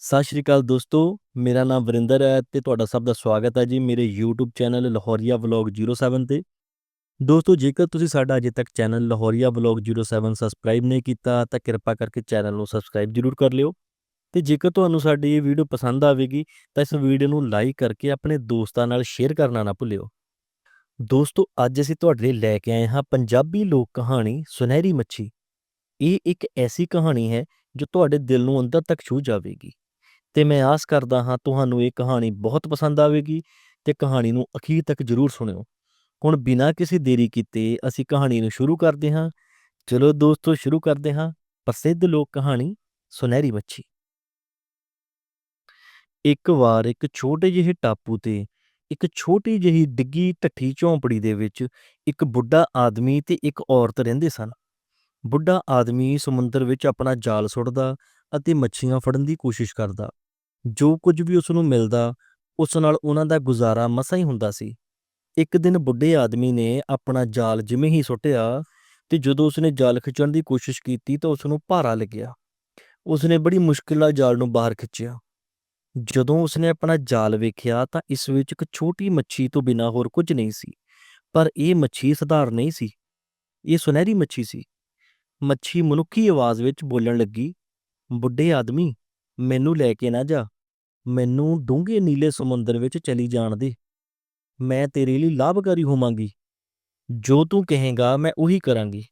ਸਤਿ ਸ਼੍ਰੀ ਅਕਾਲ ਦੋਸਤੋ, ਮੇਰਾ ਨਾਮ ਵਰਿੰਦਰ ਹੈ ਤੇ ਤੁਹਾਡਾ ਸਭ ਦਾ ਸਵਾਗਤ ਹੈ ਜੀ ਮੇਰੇ YouTube ਚੈਨਲ ਲਾਹੌਰੀਆ ਵਲੌਗ 07 ਤੇ। ਦੋਸਤੋ, ਜੇਕਰ ਤੁਸੀਂ ਸਾਡਾ ਅਜੇ ਤੱਕ ਚੈਨਲ ਲਾਹੌਰੀਆ ਵਲੌਗ 07 ਸਬਸਕ੍ਰਾਈਬ ਨਹੀਂ ਕੀਤਾ, ਤਾਂ ਕਿਰਪਾ ਕਰਕੇ ਚੈਨਲ ਨੂੰ ਸਬਸਕ੍ਰਾਈਬ ਜ਼ਰੂਰ ਕਰ ਲਿਓ। ਤੇ ਜੇਕਰ ਤੁਹਾਨੂੰ ਸਾਡੀ ਇਹ ਵੀਡੀਓ ਪਸੰਦ ਆਵੇਗੀ, ਤਾਂ ਇਸ ਵੀਡੀਓ ਨੂੰ ਲਾਈਕ ਕਰਕੇ ਆਪਣੇ ਦੋਸਤਾਂ ਨਾਲ ਸ਼ੇਅਰ ਕਰਨਾ ਨਾ ਭੁੱਲਿਓ। ਦੋਸਤੋ, ਅੱਜ ਅਸੀਂ ਤੁਹਾਡੇ ਲਈ ਲੈ ਕੇ ਆਏ ਹਾਂ ਪੰਜਾਬੀ ਲੋਕ ਕਹਾਣੀ ਸੁਨਹਿਰੀ ਮੱਛੀ। ਇਹ ਇੱਕ ਐਸੀ ਕਹਾਣੀ ਹੈ ਜੋ ਤੁਹਾਡੇ ਦਿਲ ਨੂੰ ਅੰਦਰ ਤੱਕ ਛੂ ਜਾਵੇਗੀ। ਤੇ ਮੈਂ ਆਸ ਕਰਦਾ ਹਾਂ ਤੁਹਾਨੂੰ ਇਹ ਕਹਾਣੀ ਬਹੁਤ ਪਸੰਦ ਆਵੇਗੀ ਤੇ ਕਹਾਣੀ ਨੂੰ ਅਖੀਰ ਤੱਕ ਜ਼ਰੂਰ ਸੁਣਿਓ। ਹੁਣ ਬਿਨਾਂ ਕਿਸੇ ਦੇਰੀ ਕੀਤੇ ਅਸੀਂ ਕਹਾਣੀ ਨੂੰ ਸ਼ੁਰੂ ਕਰਦੇ ਹਾਂ। ਚਲੋ ਦੋਸਤੋ, ਸ਼ੁਰੂ ਕਰਦੇ ਹਾਂ। ਪ੍ਰਸਿੱਧ ਲੋਕ ਕਹਾਣੀ ਸੁਨਹਿਰੀ ਮੱਛੀ। ਇੱਕ ਵਾਰ ਇੱਕ ਛੋਟੇ ਜਿਹੇ ਟਾਪੂ ਤੇ ਇੱਕ ਛੋਟੀ ਜਿਹੀ ਡਿੱਗੀ ਢੱਠੀ ਝੌਂਪੜੀ ਦੇ ਵਿੱਚ ਇੱਕ ਬੁੱਢਾ ਆਦਮੀ ਤੇ ਇੱਕ ਔਰਤ ਰਹਿੰਦੇ ਸਨ। ਬੁੱਢਾ ਆਦਮੀ ਸਮੁੰਦਰ ਵਿੱਚ ਆਪਣਾ ਜਾਲ ਸੁੱਟਦਾ ਅਤੇ ਮੱਛੀਆਂ ਫੜਨ ਦੀ ਕੋਸ਼ਿਸ਼ ਕਰਦਾ। ਜੋ ਕੁਝ ਵੀ ਉਸ ਨੂੰ ਮਿਲਦਾ, ਉਸ ਨਾਲ ਉਹਨਾਂ ਦਾ ਗੁਜ਼ਾਰਾ ਮਸਾਂ ਹੀ ਹੁੰਦਾ ਸੀ। ਇੱਕ ਦਿਨ ਬੁੱਢੇ ਆਦਮੀ ਨੇ ਆਪਣਾ ਜਾਲ ਜਿਵੇਂ ਹੀ ਸੁੱਟਿਆ ਤੇ ਜਦੋਂ ਉਸਨੇ ਜਾਲ ਖਿੱਚਣ ਦੀ ਕੋਸ਼ਿਸ਼ ਕੀਤੀ ਤਾਂ ਉਸ ਨੂੰ ਭਾਰਾ ਲੱਗਿਆ। ਉਸਨੇ ਬੜੀ ਮੁਸ਼ਕਿਲ ਨਾਲ ਜਾਲ ਨੂੰ ਬਾਹਰ ਖਿੱਚਿਆ। ਜਦੋਂ ਉਸਨੇ ਆਪਣਾ ਜਾਲ ਵੇਖਿਆ ਤਾਂ ਇਸ ਵਿੱਚ ਇੱਕ ਛੋਟੀ ਮੱਛੀ ਤੋਂ ਬਿਨਾਂ ਹੋਰ ਕੁਝ ਨਹੀਂ ਸੀ, ਪਰ ਇਹ ਮੱਛੀ ਸਧਾਰਨ ਨਹੀਂ ਸੀ। ਇਹ ਸੁਨਹਿਰੀ ਮੱਛੀ ਸੀ। ਮੱਛੀ ਮਨੁੱਖੀ ਆਵਾਜ਼ ਵਿੱਚ ਬੋਲਣ ਲੱਗੀ, ਬੁੱਢੇ ਆਦਮੀ, ਮੈਨੂੰ ਲੈ ਕੇ ਨਾ ਜਾ। ਮੈਨੂੰ ਡੂੰਘੇ ਨੀਲੇ ਸਮੁੰਦਰ ਵਿੱਚ ਚਲੀ ਜਾਣ ਦੇ। ਮੈਂ ਤੇਰੇ ਲਈ ਲਾਭਕਾਰੀ ਹੋਵਾਂਗੀ। ਜੋ ਤੂੰ ਕਹੇਗਾ ਮੈਂ ਉਹੀ ਕਰਾਂਗੀ।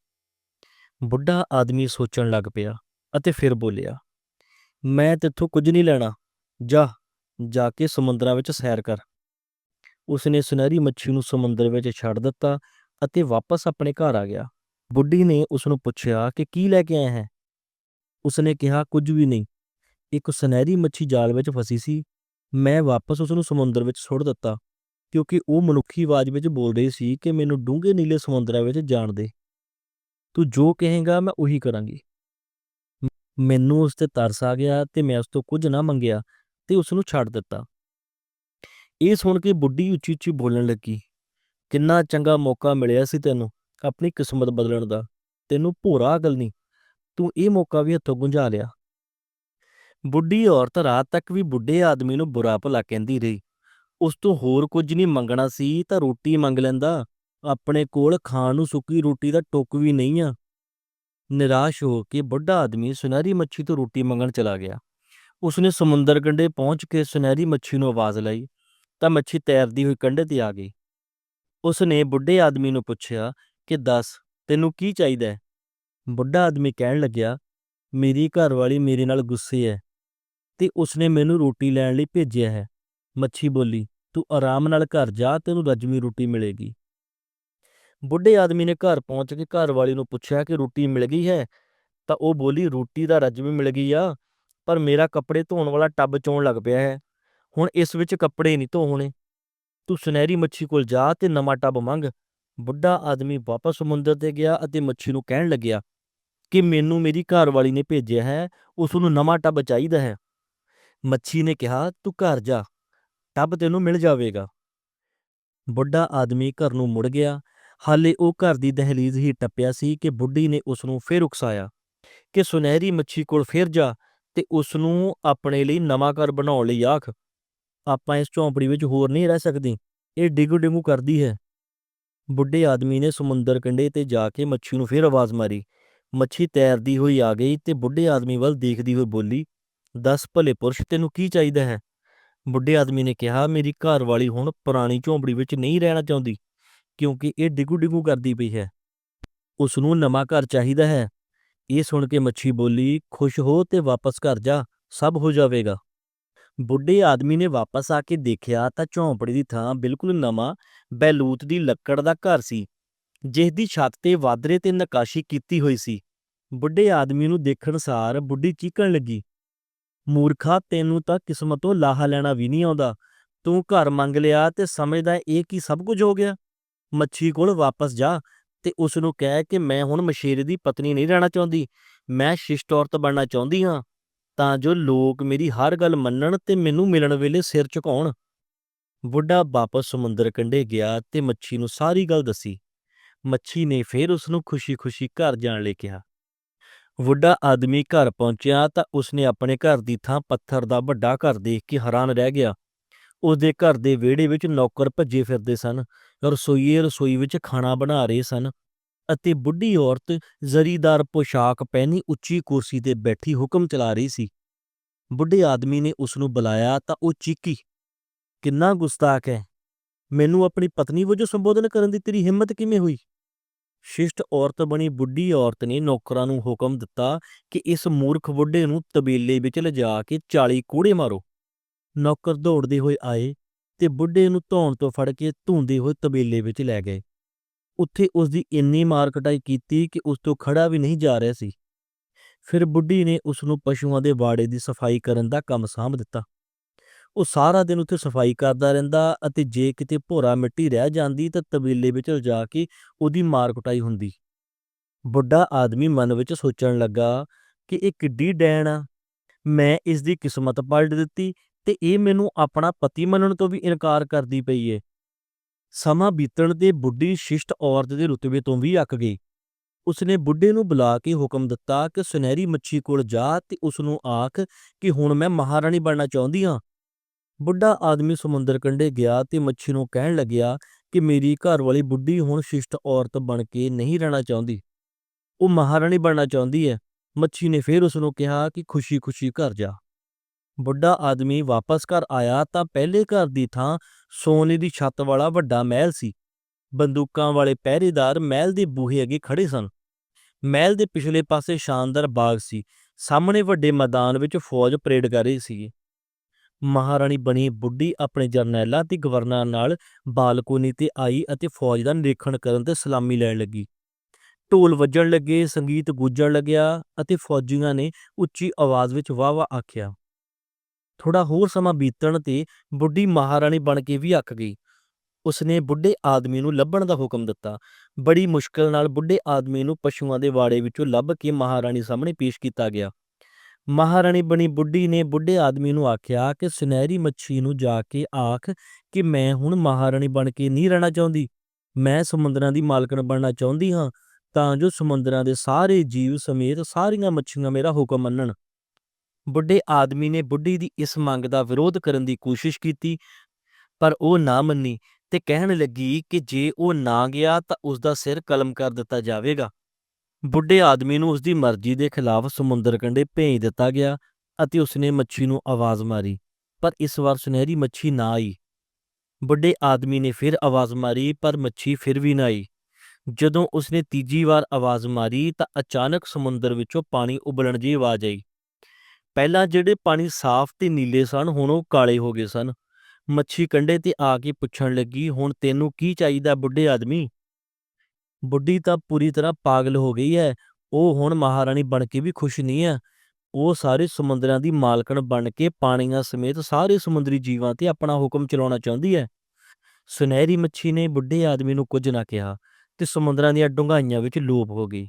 ਬੁੱਢਾ ਆਦਮੀ ਸੋਚਣ ਲੱਗ ਪਿਆ ਅਤੇ ਫਿਰ ਬੋਲਿਆ, ਮੈਂ ਤੇਥੋਂ ਕੁਝ ਨਹੀਂ ਲੈਣਾ। ਜਾ ਜਾ ਕੇ ਸਮੁੰਦਰਾਂ ਵਿੱਚ ਸੈਰ ਕਰ। ਉਸਨੇ ਸੁਨਹਿਰੀ ਮੱਛੀ ਨੂੰ ਸਮੁੰਦਰ ਵਿੱਚ ਛੱਡ ਦਿੱਤਾ ਅਤੇ ਵਾਪਸ ਆਪਣੇ ਘਰ ਆ ਗਿਆ। ਬੁੱਢੀ ਨੇ ਉਸ ਨੂੰ ਪੁੱਛਿਆ ਕਿ ਕੀ ਲੈ ਕੇ ਆਇਆ ਹੈ? ਉਸਨੇ ਕਿਹਾ, ਕੁਝ ਵੀ ਨਹੀਂ। ਇੱਕ ਸੁਨਹਿਰੀ ਮੱਛੀ ਜਾਲ ਵਿੱਚ ਫਸੀ ਸੀ। ਮੈਂ ਵਾਪਸ ਉਸ ਨੂੰ ਸਮੁੰਦਰ ਵਿੱਚ ਸੁੱਟ ਦਿੱਤਾ, ਕਿਉਂਕਿ ਉਹ ਮਨੁੱਖੀ ਆਵਾਜ਼ ਵਿੱਚ ਬੋਲ ਰਹੀ ਸੀ ਕਿ ਮੈਨੂੰ ਡੂੰਘੇ ਨੀਲੇ ਸਮੁੰਦਰਾਂ ਵਿੱਚ ਜਾਣ ਦੇ। ਤੂੰ ਜੋ ਕਹੇਗਾ, ਮੈਂ ਉਹੀ ਕਰਾਂਗੀ। ਮੈਨੂੰ ਉਸ ਤੇ ਤਰਸ ਆ ਗਿਆ ਤੇ ਮੈਂ ਉਸ ਤੋਂ ਕੁਝ ਨਾ ਮੰਗਿਆ ਤੇ ਉਸ ਨੂੰ ਛੱਡ ਦਿੱਤਾ। ਇਹ ਸੁਣ ਕੇ ਬੁੱਢੀ ਉੱਚੀ ਉੱਚੀ ਬੋਲਣ ਲੱਗੀ, ਕਿੰਨਾ ਚੰਗਾ ਮੌਕਾ ਮਿਲਿਆ ਸੀ ਤੈਨੂੰ ਆਪਣੀ ਕਿਸਮਤ ਬਦਲਣ ਦਾ। ਤੈਨੂੰ ਭੋਰਾ ਅਕਲ ਨਹੀਂ। ਤੂੰ ਇਹ ਮੌਕਾ ਵੀ ਹੱਥੋਂ ਗੁੰਝਾ ਲਿਆ। ਬੁੱਢੀ ਔਰਤ ਰਾਤ ਤੱਕ ਵੀ ਬੁੱਢੇ ਆਦਮੀ ਨੂੰ ਬੁਰਾ ਭਲਾ ਕਹਿੰਦੀ ਰਹੀ। ਉਸ ਤੋਂ ਹੋਰ ਕੁਝ ਨਹੀਂ ਮੰਗਣਾ ਸੀ ਤਾਂ ਰੋਟੀ ਮੰਗ ਲੈਂਦਾ, ਆਪਣੇ ਕੋਲ ਖਾਣ ਨੂੰ ਸੁੱਕੀ ਰੋਟੀ ਦਾ ਟੁੱਕ ਵੀ ਨਹੀਂ ਆ। ਨਿਰਾਸ਼ ਹੋ ਕੇ ਬੁੱਢਾ ਆਦਮੀ ਸੁਨਹਿਰੀ ਮੱਛੀ ਤੋਂ ਰੋਟੀ ਮੰਗਣ ਚਲਾ ਗਿਆ। ਉਸਨੇ ਸਮੁੰਦਰ ਕੰਢੇ ਪਹੁੰਚ ਕੇ ਸੁਨਹਿਰੀ ਮੱਛੀ ਨੂੰ ਆਵਾਜ਼ ਲਾਈ, ਤਾਂ ਮੱਛੀ ਤੈਰਦੀ ਹੋਈ ਕੰਢੇ ਤੇ ਆ ਗਈ। ਉਸਨੇ ਬੁੱਢੇ ਆਦਮੀ ਨੂੰ ਪੁੱਛਿਆ ਕਿ, ਦੱਸ, ਤੈਨੂੰ ਕੀ ਚਾਹੀਦਾ ਹੈ? ਬੁੱਢਾ ਆਦਮੀ ਕਹਿਣ ਲੱਗਿਆ, ਮੇਰੀ ਘਰਵਾਲੀ ਮੇਰੇ ਨਾਲ ਗੁੱਸੇ ਹੈ। ਤੇ ਉਸਨੇ ਮੈਨੂੰ ਰੋਟੀ ਲੈਣ ਲਈ ਭੇਜਿਆ ਹੈ। ਮੱਛੀ ਬੋਲੀ, ਤੂੰ ਆਰਾਮ ਨਾਲ ਘਰ ਜਾ, ਤੈਨੂੰ ਰੱਜਵੀਂ ਰੋਟੀ ਮਿਲੇਗੀ। ਬੁੱਢੇ ਆਦਮੀ ਨੇ ਘਰ ਪਹੁੰਚ ਕੇ ਘਰ ਵਾਲੀ ਨੂੰ ਪੁੱਛਿਆ ਕਿ ਰੋਟੀ ਮਿਲ ਗਈ ਹੈ? ਤਾਂ ਉਹ ਬੋਲੀ, ਰੋਟੀ ਦਾ ਰੱਜਵੀਂ ਮਿਲ ਗਈ ਆ, ਪਰ ਮੇਰਾ ਕੱਪੜੇ ਧੋਣ ਵਾਲਾ ਟੱਬ ਚੋਣ ਲੱਗ ਪਿਆ ਹੈ। ਹੁਣ ਇਸ ਵਿੱਚ ਕੱਪੜੇ ਨਹੀਂ ਧੋ ਹੋਣੇ ਤੂੰ ਸੁਨਹਿਰੀ ਮੱਛੀ ਕੋਲ ਜਾ ਤੇ ਨਵਾਂ ਟੱਬ ਮੰਗ। ਬੁੱਢਾ ਆਦਮੀ ਵਾਪਸ ਸਮੁੰਦਰ ਤੇ ਗਿਆ ਅਤੇ ਮੱਛੀ ਨੂੰ ਕਹਿਣ ਲੱਗਿਆ ਕਿ ਮੈਨੂੰ ਮੇਰੀ ਘਰਵਾਲੀ ਨੇ ਭੇਜਿਆ ਹੈ ਉਸ ਨੂੰ ਨਵਾਂ ਟੱਬ ਚਾਹੀਦਾ ਹੈ। ਮੱਛੀ ਨੇ ਕਿਹਾ, ਤੂੰ ਘਰ ਜਾ ਟੱਬ ਤੈਨੂੰ ਮਿਲ ਜਾਵੇਗਾ। ਬੁੱਢਾ ਆਦਮੀ ਘਰ ਨੂੰ ਮੁੜ ਗਿਆ। ਹਾਲੇ ਉਹ ਘਰ ਦੀ ਦਹਲੀਜ਼ ਹੀ ਟੱਪਿਆ ਸੀ ਕਿ ਬੁੱਢੀ ਨੇ ਉਸ ਨੂੰ ਫੇਰ ਉਕਸਾਇਆ ਕਿ ਸੁਨਹਿਰੀ ਮੱਛੀ ਕੋਲ ਫੇਰ ਜਾ ਤੇ ਉਸ ਨੂੰ ਆਪਣੇ ਲਈ ਨਵਾਂ ਘਰ ਬਣਾਉਣ ਲਈ ਆਖ। ਆਪਾਂ ਇਸ ਝੌਂਪੜੀ ਵਿੱਚ ਹੋਰ ਨਹੀਂ ਰਹਿ ਸਕਦੇ। ਇਹ ਡਿਗੂ ਡਿਗੂ ਕਰਦੀ ਹੈ। ਬੁੱਢੇ ਆਦਮੀ ਨੇ ਸਮੁੰਦਰ ਕੰਢੇ ਤੇ ਜਾ ਕੇ ਮੱਛੀ ਨੂੰ ਫੇਰ ਆਵਾਜ਼ ਮਾਰੀ। ਮੱਛੀ ਤੈਰਦੀ ਹੋਈ ਆ ਗਈ ਤੇ ਬੁੱਢੇ ਆਦਮੀ ਵੱਲ ਦੇਖਦੀ ਹੋਈ ਬੋਲੀ ਦੱਸ ਭਲੇ ਪੁਰਸ਼, ਤੈਨੂੰ ਕੀ ਚਾਹੀਦਾ ਹੈ? ਬੁੱਢੇ ਆਦਮੀ ਨੇ ਕਿਹਾ, ਮੇਰੀ ਘਰ ਵਾਲੀ ਹੁਣ ਪੁਰਾਣੀ ਝੌਂਪੜੀ ਵਿੱਚ ਨਹੀਂ ਰਹਿਣਾ ਚਾਹੁੰਦੀ, ਕਿਉਂਕਿ ਇਹ ਡਿਗੂ ਡਿਗੂ ਕਰਦੀ ਪਈ ਹੈ। ਉਸ ਨੂੰ ਨਵਾਂ ਘਰ ਚਾਹੀਦਾ ਹੈ। ਇਹ ਸੁਣ ਕੇ ਮੱਛੀ ਬੋਲੀ, ਖੁਸ਼ ਹੋ ਤੇ ਵਾਪਸ ਘਰ ਜਾ, ਸਭ ਹੋ ਜਾਵੇਗਾ। ਬੁੱਢੇ ਆਦਮੀ ਨੇ ਵਾਪਸ ਆ ਕੇ ਦੇਖਿਆ ਤਾਂ ਝੌਂਪੜੀ ਦੀ ਥਾਂ ਬਿਲਕੁਲ ਨਵਾਂ ਬੈਲੂਤ ਦੀ ਲੱਕੜ ਦਾ ਘਰ ਸੀ, ਜਿਸ ਦੀ ਛੱਤ ਤੇ ਵਾਦਰੇ ਤੇ ਨਕਾਸ਼ੀ ਕੀਤੀ ਹੋਈ ਸੀ। ਬੁੱਢੇ ਆਦਮੀ ਨੂੰ ਦੇਖਣ ਸਾਰ ਬੁੱਢੀ ਚੀਕਣ ਲੱਗੀ। ਮੂਰਖਾ, ਤੈਨੂੰ ਤਾਂ ਕਿਸਮਤੋਂ ਲਾਹਾ ਲੈਣਾ ਵੀ ਨਹੀਂ ਆਉਂਦਾ। ਤੂੰ ਘਰ ਮੰਗ ਲਿਆ ਤੇ ਸਮਝਦਾ ਇਹ ਕੀ ਸਭ ਕੁਝ ਹੋ ਗਿਆ? ਮੱਛੀ ਕੋਲ ਵਾਪਸ ਜਾ ਤੇ ਉਸ ਨੂੰ ਕਹਿ ਕਿ ਮੈਂ ਹੁਣ ਮਸ਼ੀਰੇ ਦੀ ਪਤਨੀ ਨਹੀਂ ਰਹਿਣਾ ਚਾਹੁੰਦੀ। ਮੈਂ ਸ਼ਿਸ਼ਟ ਔਰਤ ਬਣਨਾ ਚਾਹੁੰਦੀ ਹਾਂ, ਤਾਂ ਜੋ ਲੋਕ ਮੇਰੀ ਹਰ ਗੱਲ ਮੰਨਣ ਤੇ ਮੈਨੂੰ ਮਿਲਣ ਵੇਲੇ ਸਿਰ ਝੁਕਾਉਣ। ਬੁੱਢਾ ਵਾਪਸ ਸਮੁੰਦਰ ਕੰਢੇ ਗਿਆ ਤੇ ਮੱਛੀ ਨੂੰ ਸਾਰੀ ਗੱਲ ਦੱਸੀ। ਮੱਛੀ ਨੇ ਫੇਰ ਉਸ ਨੂੰ ਖੁਸ਼ੀ-ਖੁਸ਼ੀ ਘਰ ਜਾਣ ਲਈ ਕਿਹਾ। ਬੁੱਢਾ ਆਦਮੀ ਘਰ ਪਹੁੰਚਿਆ ਤਾਂ ਉਸਨੇ ਆਪਣੇ ਘਰ ਦੀ ਥਾਂ ਪੱਥਰ ਦਾ ਵੱਡਾ ਘਰ ਦੇਖ ਕੇ ਹੈਰਾਨ ਰਹਿ ਗਿਆ। ਉਸਦੇ ਘਰ ਦੇ ਵਿਹੜੇ ਵਿੱਚ ਨੌਕਰ ਭੱਜੇ ਫਿਰਦੇ ਸਨ, ਰਸੋਈਏ ਰਸੋਈ ਵਿੱਚ ਖਾਣਾ ਬਣਾ ਰਹੇ ਸਨ ਅਤੇ ਬੁੱਢੀ ਔਰਤ ਜ਼ਰੀਦਾਰ ਪੋਸ਼ਾਕ ਪਹਿਨੀ ਉੱਚੀ ਕੁਰਸੀ ਤੇ ਬੈਠੀ ਹੁਕਮ ਚਲਾ ਰਹੀ ਸੀ। ਬੁੱਢੇ ਆਦਮੀ ਨੇ ਉਸ ਨੂੰ ਬੁਲਾਇਆ ਤਾਂ ਉਹ ਚੀਕੀ, ਕਿੰਨਾ ਗੁਸਤਾਖ ਹੈ, ਮੈਨੂੰ ਆਪਣੀ ਪਤਨੀ ਵਜੋਂ ਸੰਬੋਧਨ ਕਰਨ ਦੀ ਤੇਰੀ ਹਿੰਮਤ ਕਿਵੇਂ ਹੋਈ? ਸ਼ਿਸ਼ਟ ਔਰਤ ਬਣੀ ਬੁੱਢੀ ਔਰਤ ਨੇ ਨੌਕਰਾਂ ਨੂੰ ਹੁਕਮ ਦਿੱਤਾ ਕਿ ਇਸ ਮੂਰਖ ਬੁੱਢੇ ਨੂੰ ਤਬੇਲੇ ਵਿੱਚ ਲਿਜਾ ਕੇ 40 ਕੂੜੇ ਮਾਰੋ। ਨੌਕਰ ਦੌੜਦੇ ਹੋਏ ਆਏ ਤੇ ਬੁੱਢੇ ਨੂੰ ਧੌਣ ਤੋਂ ਫੜ ਕੇ ਧੂੰਦੇ ਹੋਏ ਤਬੇਲੇ ਵਿੱਚ ਲੈ ਗਏ। ਉੱਥੇ ਉਸ ਦੀ ਇੰਨੀ ਮਾਰ ਕਟਾਈ ਕੀਤੀ ਕਿ ਉਸ ਤੋਂ ਖੜਾ ਵੀ ਨਹੀਂ ਜਾ ਰਿਹਾ ਸੀ। ਫਿਰ ਬੁੱਢੀ ਨੇ ਉਸ ਨੂੰ ਪਸ਼ੂਆਂ ਦੇ ਬਾੜੇ ਦੀ ਸਫ਼ਾਈ ਕਰਨ ਦਾ ਕੰਮ ਸਾਂਭ ਦਿੱਤਾ। ਉਹ ਸਾਰਾ ਦਿਨ ਉੱਥੇ ਸਫ਼ਾਈ ਕਰਦਾ ਰਹਿੰਦਾ ਅਤੇ ਜੇ ਕਿਤੇ ਭੋਰਾ ਮਿੱਟੀ ਰਹਿ ਜਾਂਦੀ ਤਾਂ ਤਬੀਲੇ ਵਿੱਚ ਲਿਜਾ ਕੇ ਉਹਦੀ ਮਾਰ ਕੁਟਾਈ ਹੁੰਦੀ। ਬੁੱਢਾ ਆਦਮੀ ਮਨ ਵਿੱਚ ਸੋਚਣ ਲੱਗਾ ਕਿ ਇਹ ਕਿੱਡੀ ਡੈਣ ਆ। ਮੈਂ ਇਸ ਦੀ ਕਿਸਮਤ ਪਲਟ ਦਿੱਤੀ ਤੇ ਇਹ ਮੈਨੂੰ ਆਪਣਾ ਪਤੀ ਮੰਨਣ ਤੋਂ ਵੀ ਇਨਕਾਰ ਕਰਦੀ ਪਈ ਏ। ਸਮਾਂ ਬੀਤਣ ਤੇ ਬੁੱਢੀ ਸ਼ਿਸ਼ਟ ਔਰਤ ਦੇ ਰੁਤਬੇ ਤੋਂ ਵੀ ਅੱਕ ਗਈ। ਉਸਨੇ ਬੁੱਢੇ ਨੂੰ ਬੁਲਾ ਕੇ ਹੁਕਮ ਦਿੱਤਾ ਕਿ ਸੁਨਹਿਰੀ ਮੱਛੀ ਕੋਲ ਜਾ ਤੇ ਉਸ ਨੂੰ ਆਖ ਕਿ ਹੁਣ ਮੈਂ ਮਹਾਰਾਣੀ ਬਣਨਾ ਚਾਹੁੰਦੀ ਹਾਂ। ਬੁੱਢਾ ਆਦਮੀ ਸਮੁੰਦਰ ਕੰਢੇ ਗਿਆ ਤੇ ਮੱਛੀ ਨੂੰ ਕਹਿਣ ਲੱਗਿਆ ਕਿ ਮੇਰੀ ਘਰ ਵਾਲੀ ਬੁੱਢੀ ਹੁਣ ਸ਼ਿਸ਼ਟ ਔਰਤ ਬਣ ਕੇ ਨਹੀਂ ਰਹਿਣਾ ਚਾਹੁੰਦੀ। ਉਹ ਮਹਾਰਾਣੀ ਬਣਨਾ ਚਾਹੁੰਦੀ ਹੈ। ਮੱਛੀ ਨੇ ਫਿਰ ਉਸ ਨੂੰ ਕਿਹਾ ਕਿ ਖੁਸ਼ੀ-ਖੁਸ਼ੀ ਘਰ ਜਾ। ਬੁੱਢਾ ਆਦਮੀ ਵਾਪਸ ਘਰ ਆਇਆ ਤਾਂ ਪਹਿਲੇ ਘਰ ਦੀ ਥਾਂ ਸੋਨੇ ਦੀ ਛੱਤ ਵਾਲਾ ਵੱਡਾ ਮਹਿਲ ਸੀ। ਬੰਦੂਕਾਂ ਵਾਲੇ ਪਹਿਰੇਦਾਰ ਮਹਿਲ ਦੇ ਬੂਹੇ ਅੱਗੇ ਖੜੇ ਸਨ। ਮਹਿਲ ਦੇ ਪਿਛਲੇ ਪਾਸੇ ਸ਼ਾਨਦਾਰ ਬਾਗ ਸੀ। ਸਾਹਮਣੇ ਵੱਡੇ ਮੈਦਾਨ ਵਿੱਚ ਫੌਜ ਪਰੇਡ ਕਰ ਰਹੀ ਸੀ ਮਹਾਰਾਣੀ ਬਣੀ ਬੁੱਢੀ ਆਪਣੇ ਜਰਨੈਲਾਂ ਤੇ ਗਵਰਨਰਾਂ ਨਾਲ ਬਾਲਕੋਨੀ ਤੇ ਆਈ ਅਤੇ ਫੌਜ ਦਾ ਨਿਰੀਖਣ ਕਰਨ ਤੇ ਸਲਾਮੀ ਲੈਣ ਲੱਗੀ। ਢੋਲ ਵੱਜਣ ਲੱਗੇ, ਸੰਗੀਤ ਗੂੰਜਣ ਲੱਗਿਆ ਅਤੇ ਫੌਜੀਆਂ ਨੇ ਉੱਚੀ ਆਵਾਜ਼ ਵਿੱਚ ਵਾਹ ਵਾਹ ਆਖਿਆ। ਥੋੜਾ ਹੋਰ ਸਮਾਂ ਬੀਤਣ ਤੇ ਬੁੱਢੀ ਮਹਾਰਾਣੀ ਬਣ ਕੇ ਵੀ ਅੱਕ ਗਈ। ਉਸਨੇ ਬੁੱਢੇ ਆਦਮੀ ਨੂੰ ਲੱਭਣ ਦਾ ਹੁਕਮ ਦਿੱਤਾ। ਬੜੀ ਮੁਸ਼ਕਲ ਨਾਲ ਬੁੱਢੇ ਆਦਮੀ ਨੂੰ ਪਸ਼ੂਆਂ ਦੇ ਵਾੜੇ ਵਿੱਚੋਂ ਲੱਭ ਕੇ ਮਹਾਰਾਣੀ ਸਾਹਮਣੇ ਪੇਸ਼ ਕੀਤਾ ਗਿਆ। ਮਹਾਰਾਣੀ ਬਣੀ ਬੁੱਢੀ ਨੇ ਬੁੱਢੇ ਆਦਮੀ ਨੂੰ ਆਖਿਆ ਕਿ ਸੁਨਹਿਰੀ ਮੱਛੀ ਨੂੰ ਜਾ ਕੇ ਆਖ ਕਿ ਮੈਂ ਹੁਣ ਮਹਾਰਾਣੀ ਬਣ ਕੇ ਨਹੀਂ ਰਹਿਣਾ ਚਾਹੁੰਦੀ। ਮੈਂ ਸਮੁੰਦਰਾਂ ਦੀ ਮਾਲਕਣ ਬਣਨਾ ਚਾਹੁੰਦੀ ਹਾਂ, ਤਾਂ ਜੋ ਸਮੁੰਦਰਾਂ ਦੇ ਸਾਰੇ ਜੀਵ ਸਮੇਤ ਸਾਰੀਆਂ ਮੱਛੀਆਂ ਮੇਰਾ ਹੁਕਮ ਮੰਨਣ। ਬੁੱਢੇ ਆਦਮੀ ਨੇ ਬੁੱਢੀ ਦੀ ਇਸ ਮੰਗ ਦਾ ਵਿਰੋਧ ਕਰਨ ਦੀ ਕੋਸ਼ਿਸ਼ ਕੀਤੀ, ਪਰ ਉਹ ਨਾ ਮੰਨੀ ਤੇ ਕਹਿਣ ਲੱਗੀ ਕਿ ਜੇ ਉਹ ਨਾ ਗਿਆ ਤਾਂ ਉਸ ਦਾ ਸਿਰ ਕਲਮ ਕਰ ਦਿੱਤਾ ਜਾਵੇਗਾ। ਬੁੱਢੇ ਆਦਮੀ ਨੂੰ ਉਸਦੀ ਮਰਜ਼ੀ ਦੇ ਖਿਲਾਫ ਸਮੁੰਦਰ ਕੰਢੇ ਭੇਜ ਦਿੱਤਾ ਗਿਆ ਅਤੇ ਉਸਨੇ ਮੱਛੀ ਨੂੰ ਆਵਾਜ਼ ਮਾਰੀ, ਪਰ ਇਸ ਵਾਰ ਸੁਨਹਿਰੀ ਮੱਛੀ ਨਾ ਆਈ। ਬੁੱਢੇ ਆਦਮੀ ਨੇ ਫਿਰ ਆਵਾਜ਼ ਮਾਰੀ, ਪਰ ਮੱਛੀ ਫਿਰ ਵੀ ਨਾ ਆਈ। ਜਦੋਂ ਉਸਨੇ ਤੀਜੀ ਵਾਰ ਆਵਾਜ਼ ਮਾਰੀ ਤਾਂ ਅਚਾਨਕ ਸਮੁੰਦਰ ਵਿੱਚੋਂ ਪਾਣੀ ਉਬਲਣ ਦੀ ਆਵਾਜ਼ ਆਈ। ਪਹਿਲਾਂ ਜਿਹੜੇ ਪਾਣੀ ਸਾਫ਼ ਤੇ ਨੀਲੇ ਸਨ, ਹੁਣ ਉਹ ਕਾਲੇ ਹੋ ਗਏ ਸਨ। ਮੱਛੀ ਕੰਢੇ ਤੇ ਆ ਕੇ ਪੁੱਛਣ ਲੱਗੀ, ਹੁਣ ਤੈਨੂੰ ਕੀ ਚਾਹੀਦਾ ਬੁੱਢੇ ਆਦਮੀ? ਬੁੱਢੀ ਤਾਂ ਪੂਰੀ ਤਰ੍ਹਾਂ ਪਾਗਲ ਹੋ ਗਈ ਹੈ। ਉਹ ਹੁਣ ਮਹਾਰਾਣੀ ਬਣ ਕੇ ਵੀ ਖੁਸ਼ ਨਹੀਂ ਹੈ। ਉਹ ਸਾਰੇ ਸਮੁੰਦਰਾਂ ਦੀ ਮਾਲਕਣ ਬਣ ਕੇ ਪਾਣੀਆਂ ਸਮੇਤ ਸਾਰੇ ਸਮੁੰਦਰੀ ਜੀਵਾਂ ਤੇ ਆਪਣਾ ਹੁਕਮ ਚਲਾਉਣਾ ਚਾਹੁੰਦੀ ਹੈ। ਸੁਨਹਿਰੀ ਮੱਛੀ ਨੇ ਬੁੱਢੇ ਆਦਮੀ ਨੂੰ ਕੁਝ ਨਾ ਕਿਹਾ ਤੇ ਸਮੁੰਦਰਾਂ ਦੀਆਂ ਡੂੰਘਾਈਆਂ ਵਿੱਚ ਲੋਪ ਹੋ ਗਈ।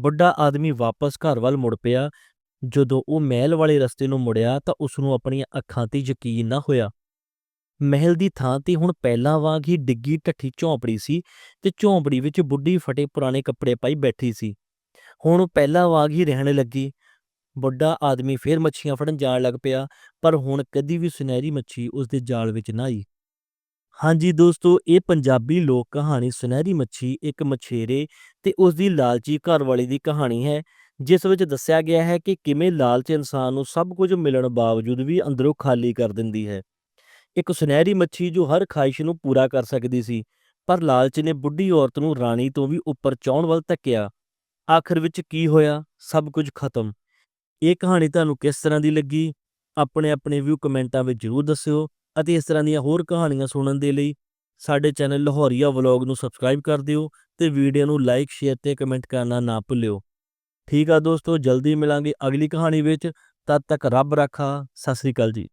ਬੁੱਢਾ ਆਦਮੀ ਵਾਪਸ ਘਰ ਵੱਲ ਮੁੜ ਪਿਆ। ਜਦੋਂ ਉਹ ਮਹਿਲ ਵਾਲੇ ਰਸਤੇ ਨੂੰ ਮੁੜਿਆ ਤਾਂ ਉਸ ਨੂੰ ਆਪਣੀਆਂ ਅੱਖਾਂ ਤੇ ਯਕੀਨ ਨਾ ਹੋਇਆ। ਮਹਿਲ ਦੀ ਥਾਂ ਤੇ ਹੁਣ ਪਹਿਲਾਂ ਵਾਂਗ ਹੀ ਡਿੱਗੀ ਢੱਠੀ ਝੌਂਪੜੀ ਸੀ ਤੇ ਝੌਂਪੜੀ ਵਿੱਚ ਬੁੱਢੀ ਫਟੇ ਪੁਰਾਣੇ ਕੱਪੜੇ ਪਾਈ ਬੈਠੀ ਸੀ। ਹੁਣ ਪਹਿਲਾਂ ਵਾਂਗ ਹੀ ਰਹਿਣ ਲੱਗੀ। ਬੁੱਢਾ ਆਦਮੀ ਫੇਰ ਮੱਛੀਆਂ ਫੜਨ ਜਾਣ ਲੱਗ ਪਿਆ, ਪਰ ਹੁਣ ਕਦੀ ਵੀ ਸੁਨਹਿਰੀ ਮੱਛੀ ਉਸ ਦੇ ਜਾਲ ਵਿੱਚ ਨਾ ਆਈ। ਹਾਂਜੀ ਦੋਸਤੋ, ਇਹ ਪੰਜਾਬੀ ਲੋਕ ਕਹਾਣੀ ਸੁਨਹਿਰੀ ਮੱਛੀ, ਇੱਕ ਮਛੇਰੇ ਤੇ ਉਸ ਦੀ ਲਾਲਚੀ ਘਰਵਾਲੀ ਦੀ ਕਹਾਣੀ ਹੈ, ਜਿਸ ਵਿੱਚ ਦੱਸਿਆ ਗਿਆ ਹੈ ਕਿ ਕਿਵੇਂ ਲਾਲਚ ਇਨਸਾਨ ਨੂੰ ਸਭ ਕੁਝ ਮਿਲਣ ਬਾਵਜੂਦ ਵੀ ਅੰਦਰੋਂ ਖਾਲੀ ਕਰ ਦਿੰਦੀ ਹੈ। ਇੱਕ ਸੁਨਹਿਰੀ ਮੱਛੀ ਜੋ ਹਰ ਖਾਹਿਸ਼ ਨੂੰ ਪੂਰਾ ਕਰ ਸਕਦੀ ਸੀ, ਪਰ ਲਾਲਚ ਨੇ ਬੁੱਢੀ ਔਰਤ ਨੂੰ ਰਾਣੀ ਤੋਂ ਵੀ ਉੱਪਰ ਚਾਉਣ ਵੱਲ ਧੱਕਿਆ। ਆਖਰ ਵਿੱਚ ਕੀ ਹੋਇਆ? ਸਭ ਕੁਝ ਖਤਮ। ਇਹ ਕਹਾਣੀ ਤੁਹਾਨੂੰ ਕਿਸ ਤਰ੍ਹਾਂ ਦੀ ਲੱਗੀ? ਆਪਣੇ ਆਪਣੇ ਵਿਊ ਕਮੈਂਟਾਂ ਵਿੱਚ ਜਰੂਰ ਦੱਸਿਓ ਅਤੇ ਇਸ ਤਰ੍ਹਾਂ ਦੀਆਂ ਹੋਰ ਕਹਾਣੀਆਂ ਸੁਣਨ ਦੇ ਲਈ ਸਾਡੇ ਚੈਨਲ ਲਾਹੌਰੀਆ ਵਲੌਗ ਨੂੰ ਸਬਸਕ੍ਰਾਈਬ ਕਰ ਦਿਓ ਤੇ ਵੀਡੀਓ ਨੂੰ ਲਾਈਕ, ਸ਼ੇਅਰ ਤੇ ਕਮੈਂਟ ਕਰਨਾ ਨਾ ਭੁੱਲਿਓ। ਠੀਕ ਆ ਦੋਸਤੋ, ਜਲਦੀ ਮਿਲਾਂਗੇ ਅਗਲੀ ਕਹਾਣੀ ਵਿੱਚ। ਤਦ ਤੱਕ ਰੱਬ ਰਾਖਾ। ਸਤਿ ਸ੍ਰੀ ਅਕਾਲ ਜੀ।